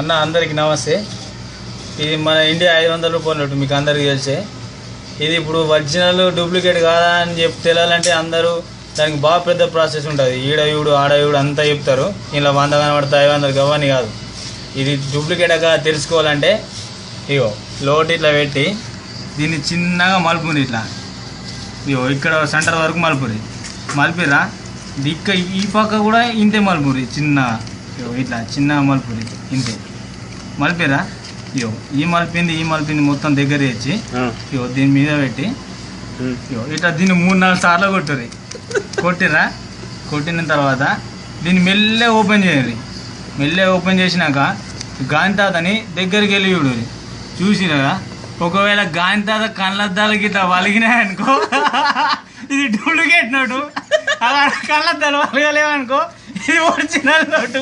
అన్న అందరికి నమస్తే. ఇది మన ఇండియా ఐదు వందల రూపాయలు మీకు అందరికి తెలిసే. ఇది ఇప్పుడు ఒరిజినల్ డూప్లికేట్ కాదా అని చెప్పి తెలియాలంటే అందరూ దానికి బాగా పెద్ద ప్రాసెస్ ఉంటుంది. ఈడ ఈడు ఆడ ఈడు అంతా చెప్తారు. ఇలా వంద కనబడితే ఐదు వందలు అవన్నీ కాదు. ఇది డూప్లికేట్గా తెలుసుకోవాలంటే ఇగో లోటు ఇట్లా పెట్టి దీన్ని చిన్నగా మలుపుని ఇట్లా. ఇగో ఇక్కడ సెంటర్ వరకు మలుపురి మలిపిరా ఇక్క ఈ పక్క కూడా ఇంతే మలుపురి చిన్నగా. ఇగో ఇట్లా చిన్నగా మలుపురి ఇంతే. మలిపిరా? ఇగో ఈ మలిపింది ఈ మలిపింది మొత్తం దగ్గర తెచ్చి ఇగో దీని మీద పెట్టి ఇగో ఇట్లా దీన్ని మూడు నాలుగు సార్లు కొట్టుర్రి. కొట్టిరా కొట్టిన తర్వాత దీన్ని మెల్లె ఓపెన్ చేయాలి. మెల్లె ఓపెన్ చేసినాక గాని తాతని దగ్గరికి వెళ్ళి చూడు చూసిరా ఒకవేళ గాని తాత కళ్ళద్దాలు గిట్లా వలిగినాయనుకో ఇది డూప్లికేట్ నోటు. అలా కళ్ళద్దాలు వలగలేవనుకో ఇది ఒరిజినల్ నోటు